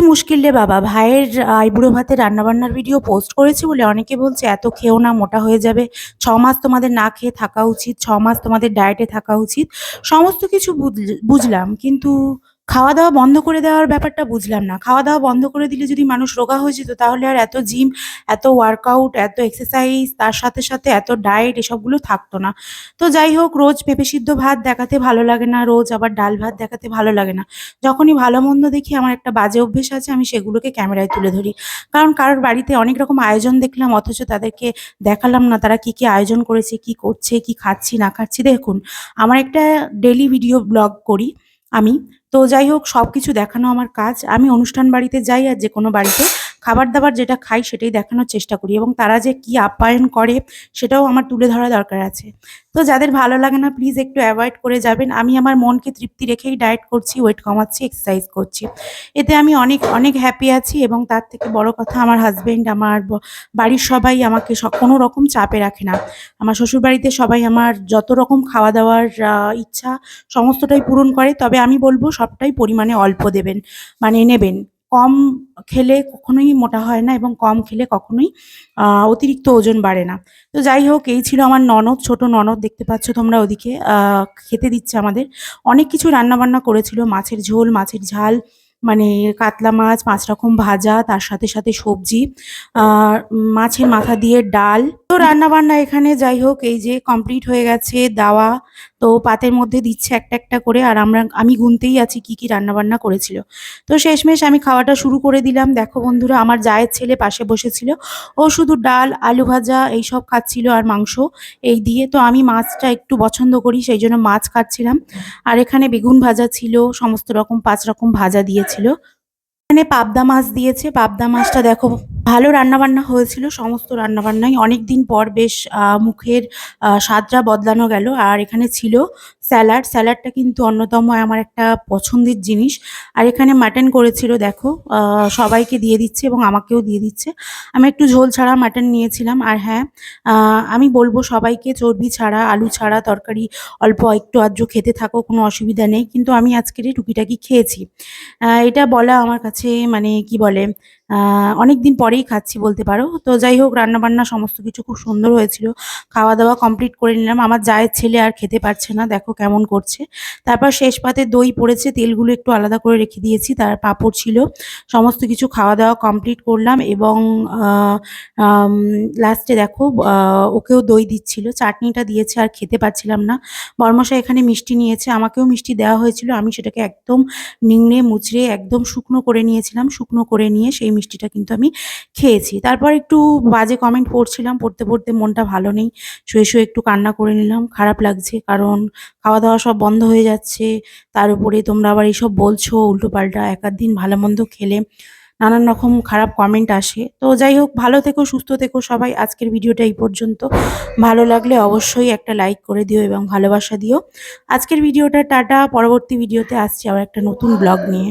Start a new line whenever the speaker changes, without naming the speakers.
মুশকিল রে বাবা। ভাইয়ের আইবুড়ো ভাতে রান্নাবান্নার ভিডিও পোস্ট করেছি বলে অনেকে বলছে, এত খেও না, মোটা হয়ে যাবে। ছ মাস তোমাদের না খেয়ে থাকা উচিত, ছ মাস তোমাদের ডায়েটে থাকা উচিত। সমস্ত কিছু বুঝ- বুঝলাম। কিন্তু খাওয়া দাওয়া বন্ধ করে দেওয়ার ব্যাপারটা বুঝলাম না। খাওয়া দাওয়া বন্ধ করে দিলে যদি মানুষ রোগা হয়ে যেত, তাহলে আর এত জিম, এত ওয়ার্কআউট এত এক্সারসাইজ তার সাথে সাথে এত ডায়েট এসবগুলো থাকতো না। তো যাই হোক, রোজ পেঁপে সিদ্ধ ভাত দেখাতে ভালো লাগে না, রোজ আবার ডাল ভাত দেখাতে ভালো লাগে না। যখনই ভালো মন্দ দেখি, আমার একটা বাজে অভ্যেস আছে, আমি সেগুলোকে ক্যামেরায় তুলে ধরি। কারণ কারোর বাড়িতে অনেক রকম আয়োজন দেখলাম, অথচ তাদেরকে দেখালাম না, তারা কি কি আয়োজন করেছে, কি করছে, কি খাচ্ছি, না খাচ্ছি। দেখুন, আমার একটা ডেলি ভিডিও ব্লগ করি। আমি। তো যাই হোক সব কিছু দেখানো আমার কাজ। আমি অনুষ্ঠান বাড়িতে যাই আর যে কোনো বাড়িতে। খাবার দাবার যেটা খাই সেটাই দেখানোর চেষ্টা করি এবং তারা যে কি আপ্যায়ন করে সেটাও আমার তুলে ধরা দরকার আছে। তো যাদের ভালো লাগে না প্লিজ একটু অ্যাভয়েড করে যাবেন। আমি আমার মনকে তৃপ্তি রেখেই ডায়েট করছি ওয়েট কমাচ্ছি এক্সারসাইজ করছি। এতে আমি অনেক অনেক হ্যাপি আছি এবং তার থেকে বড় কথা আমার হাজব্যান্ড আমার বাড়ির সবাই আমাকে কোনো রকম চাপে রাখে না। আমার শ্বশুরবাড়িতে সবাই আমার যত রকম খাওয়া দাওয়ার ইচ্ছা সমস্তটাই পূরণ করে, তবে আমি বলব সবটাই পরিমাণে অল্প দেবেন মানে নেবেন। কম খেলে কখনোই মোটা হয় না এবং কম খেলে কখনোই অতিরিক্ত ওজন বাড়ে না। তো যাই হোক, এই ছিল আমার ননদ, ছোট ননদ, দেখতে পাচ্ছ তোমরা ওদিকে খেতে দিচ্ছে আমাদের। অনেক কিছু রান্না বান্না করেছিল, মাছের ঝোল, মাছের ঝাল মানে কাতলা মাছ, পাঁচ রকম ভাজা, তার সাথে সাথে সবজি মাছের মাথা দিয়ে ডাল তো রান্না বান্না এখানে যাই হোক, এই যে কমপ্লিট হয়ে গেছে দাওয়া, তো পাতের মধ্যে দিচ্ছে একটা একটা করে, আর আমরা, আমি গুনতেই আছি কি কি রান্না বান্না করেছিল। তো শেষমেশ আমি খাওয়াটা শুরু করে দিলাম। দেখো বন্ধুরা, আমার জায়ের ছেলে পাশে বসেছিল। ও শুধু ডাল, আলু ভাজা এইসব খাচ্ছিল আর মাংস এই দিয়ে। তো আমি মাছটা একটু পছন্দ করি, সেই জন্য মাছ খাচ্ছিলাম আর এখানে বেগুন ভাজা ছিল, সমস্ত রকম পাঁচ রকম ভাজা দিয়েছিল। এখানে পাবদা মাছ দিয়েছে। পাবদা মাছটা দেখো ভালো রান্নাবান্না হয়েছিল, সমস্ত রান্নাবান্নাই। অনেক দিন পর বেশ মুখের স্বাদটা বদলানো গেল। আর এখানে ছিল স্যালাড। স্যালাডটা কিন্তু অন্যতম আমার একটা পছন্দের জিনিস। আর এখানে মাটন করেছিল, দেখো সবাইকে দিয়ে দিচ্ছে এবং আমাকেও দিয়ে দিচ্ছে। আমি একটু ঝোল ছাড়া মাটন নিয়েছিলাম। আর হ্যাঁ আমি বলব সবাইকে, চর্বি ছাড়া, আলু ছাড়া, তরকারি অল্প একটু আদ্র খেতে থাকো, কোনো অসুবিধা নেই। কিন্তু আমি আজকের এই টুকিটাকি খেয়েছি। এটা বলা আমার কাছে মানে কি বলে অনেক দিন পরেই খাচ্ছি বলতে পারো। তো যাই হোক, রান্নাবান্না সমস্ত কিছু খুব সুন্দর হয়েছিল। খাওয়া দাওয়া কমপ্লিট করে নিলাম। আমার জায়ের ছেলে আর খেতে পারছে না, দেখো কেমন করছে। তারপর শেষ পাতে দই পড়েছে, তেলগুলো একটু আলাদা করে রেখে দিয়েছি, তার পাঁপড় ছিল। সমস্ত কিছু খাওয়া দাওয়া কমপ্লিট করলাম এবং লাস্টে দেখো ওকেও দই দিচ্ছিল। চাটনিটা দিয়েছে, আর খেতে পারছিলাম না। বর্মশা এখানে মিষ্টি নিয়েছে, আমাকেও মিষ্টি দেওয়া হয়েছিল। আমি সেটাকে একদম নিংড়ে মুচড়ে একদম শুকনো করে নিয়েছিলাম। শুকনো করে নিয়ে সেই মিষ্টিটা কিন্তু আমি খেয়েছি। তারপর একটু বাজে কমেন্ট পড়ছিলাম, পড়তে পড়তে মনটা ভালো নেই। শুয়ে শুয়ে একটু কান্না করে নিলাম, খারাপ লাগছে কারণ খাওয়া দাওয়া সব বন্ধ হয়ে যাচ্ছে। তার উপরে তোমরা আবার এইসব বলছো, উল্টোপাল্টা এক আধ দিন ভালো মন্দ খেলে নানান রকম খারাপ কমেন্ট আসে। তো যাই হোক, ভালো থেকো, সুস্থ থেকো সবাই। আজকের ভিডিওটা এই পর্যন্ত। ভালো লাগলে অবশ্যই একটা লাইক করে দিও এবং ভালোবাসা দিও। আজকের ভিডিওটা টাটা, পরবর্তী ভিডিওতে আসছি আবার একটা নতুন ব্লগ নিয়ে।